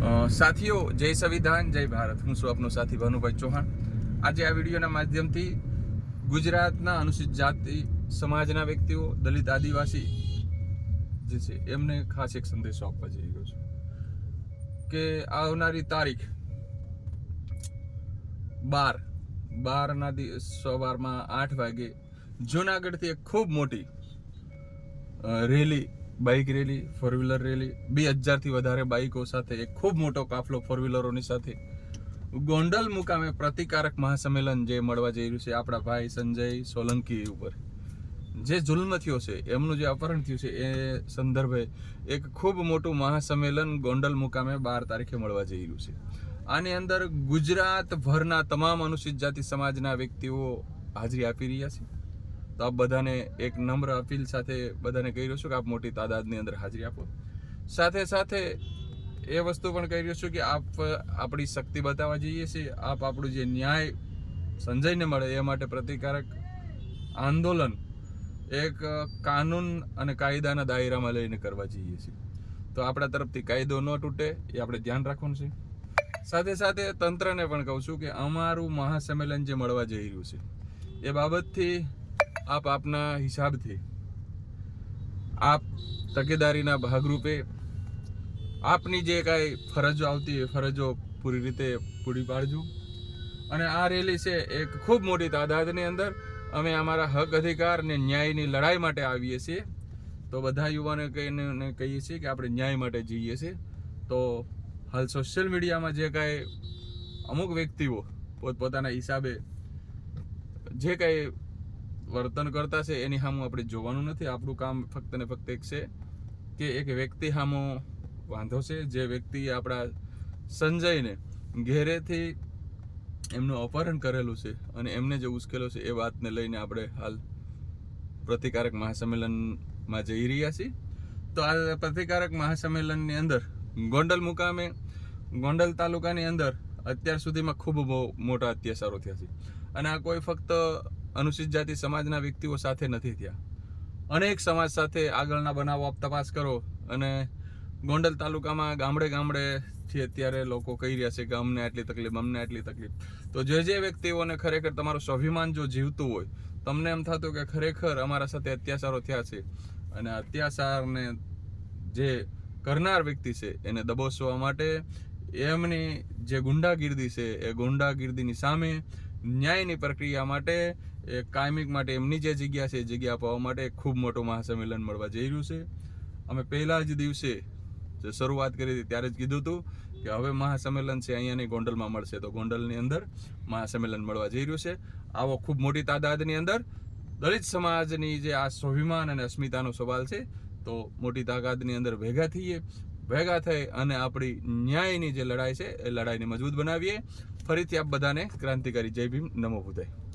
સાથીઓ, જય સંવિધાન, જય ભારત. હું છું આપનો સાથી ભાનુભાઈ ચૌહાણ. આજે આ વિડીયોના માધ્યમથી ગુજરાતના અનુસૂચિત જાતિ સમાજના વ્યક્તિઓ, દલિત આદિવાસી જે છે, એમને ખાસ એક સંદેશો આપવા જઈ રહ્યો છું કે આવનારી તારીખ બાર, બારના દિવસ સવારમાં આઠ વાગે જુનાગઢથી એક ખૂબ મોટી rally bike rally four wheeler rally બે હજારથી વધારે બાઇકો સાથે એક ખૂબ મોટો કાફલો ફોર વ્હીલરોની સાથે. ગોંડલ મુકામે પ્રતિકારક મહાસંમેલન જે મળવા જઈ રહ્યું છે આપણા ભાઈ સંજય સોલંકી ઉપર. જે જુલ્મ થયો છે, એમનું જે અપહરણ થયું છે, એ સંદર્ભે એક ખૂબ મોટું મહાસંમેલન ગોંડલ મુકામે બાર તારીખે મળવા જઈ રહ્યું છે. આની અંદર ગુજરાતભરના તમામ અનુસૂચિત જાતિ સમાજના વ્યક્તિઓ હાજરી આપી રહ્યા છે. તો આપ બધાને એક નમ્ર અપીલ સાથે બધાને કહી રહ્યો છું કે આપ મોટી તાદાદની અંદર હાજરી આપો. સાથે સાથે એ વસ્તુ પણ કહી રહ્યો છું કે આપ, આપણી શક્તિ બતાવવા જઈએ છીએ. આપ આપણું જે ન્યાય સંજયને મળે એ માટે પ્રતિકારક આંદોલન એક કાનૂન અને કાયદાના દાયરામાં લઈને કરવા જઈએ છીએ. તો આપણા તરફથી કાયદો ન તૂટે એ આપણે ધ્યાન રાખવાનું છે. સાથે સાથે તંત્રને પણ કહું છું કે અમારું મહાસંમેલન જે મળવા જઈ રહ્યું છે, એ બાબતથી આપ આપના હિસાબથી આપ તકેદારીના ભાગરૂપે આપની જે કાંઈ ફરજો આવતી એ ફરજો પૂરી રીતે પૂરી પાડજો. અને આ રેલી છે એક ખૂબ મોટી તાદાદની અંદર અમે અમારા હક, અધિકાર ને ન્યાયની લડાઈ માટે આવીએ છીએ. તો બધા યુવાને કહીને કહીએ છીએ કે આપણે ન્યાય માટે જઈએ છીએ. તો હાલ સોશિયલ મીડિયામાં જે કાંઈ અમુક વ્યક્તિઓ પોતપોતાના હિસાબે જે કાંઈ વર્તન કરતા છે, એની સામું આપણે જોવાનું નથી. આપણું કામ ફક્ત ને ફક્ત એક છે કે એક વ્યક્તિ સામો વાંધો છે. જે વ્યક્તિ આપણા સંજયને ઘેરેથી એમનું અપહરણ કરેલું છે અને એમને જે ઉશ્કેલો છે, એ વાતને લઈને આપણે હાલ પ્રતિકારક મહાસંમેલનમાં જઈ રહ્યા છીએ. તો આ પ્રતિકારક મહાસંમેલનની અંદર ગોંડલ મુકામે, ગોંડલ તાલુકાની અંદર અત્યાર સુધીમાં ખૂબ બહુ મોટા અત્યાચારો થયા છે. અને આ કોઈ ફક્ત અનુસૂચિત જાતિ સમાજના વ્યક્તિઓ સાથે નથી થયા. અનેક સમાજ સાથે આગળના બનાવો આપ તપાસ કરો અને ગોંડલ તાલુકામાં ગામડે ગામડેથી અત્યારે લોકો કહી રહ્યા છે કે અમને આટલી તકલીફ, અમને આટલી તકલીફ. તો જે જે વ્યક્તિઓને ખરેખર તમારું સ્વાભિમાન જો જીવતું હોય, તમને એમ થતું કે ખરેખર અમારા સાથે અત્યાચારો થયા છે અને અત્યાચારને જે કરનાર વ્યક્તિ છે એને દબોચવા માટે એમની જે ગુંડાગીર્દી છે એ ગુંડાગીર્દીની સામે ન્યાયની પ્રક્રિયા માટે કાયમિક માટે એમની જે જગ્યા છે, એ જગ્યા અપાવવા માટે ખૂબ મોટું મહાસંમેલન મળવા જઈ રહ્યું છે. અમે પહેલા જ દિવસે જે શરૂઆત કરી હતી ત્યારે જ કીધું હતું કે હવે મહાસંમેલન છે, અહીંયાની ગોંડલમાં મળશે. તો ગોંડલની અંદર મહાસંમેલન મળવા જઈ રહ્યું છે. આવો ખૂબ મોટી તાદાદની અંદર દલિત સમાજની જે આ સ્વાભિમાન અને અસ્મિતાનો સવાલ છે, તો મોટી તાકાતની અંદર ભેગા થઈએ, ભેગા થઈ અને આપણી ન્યાયની જે લડાઈ છે, એ લડાઈને મજબૂત બનાવીએ. ફરીથી આપ બધાને ક્રાંતિકારી જય ભીમ નમો બુદ્ધાય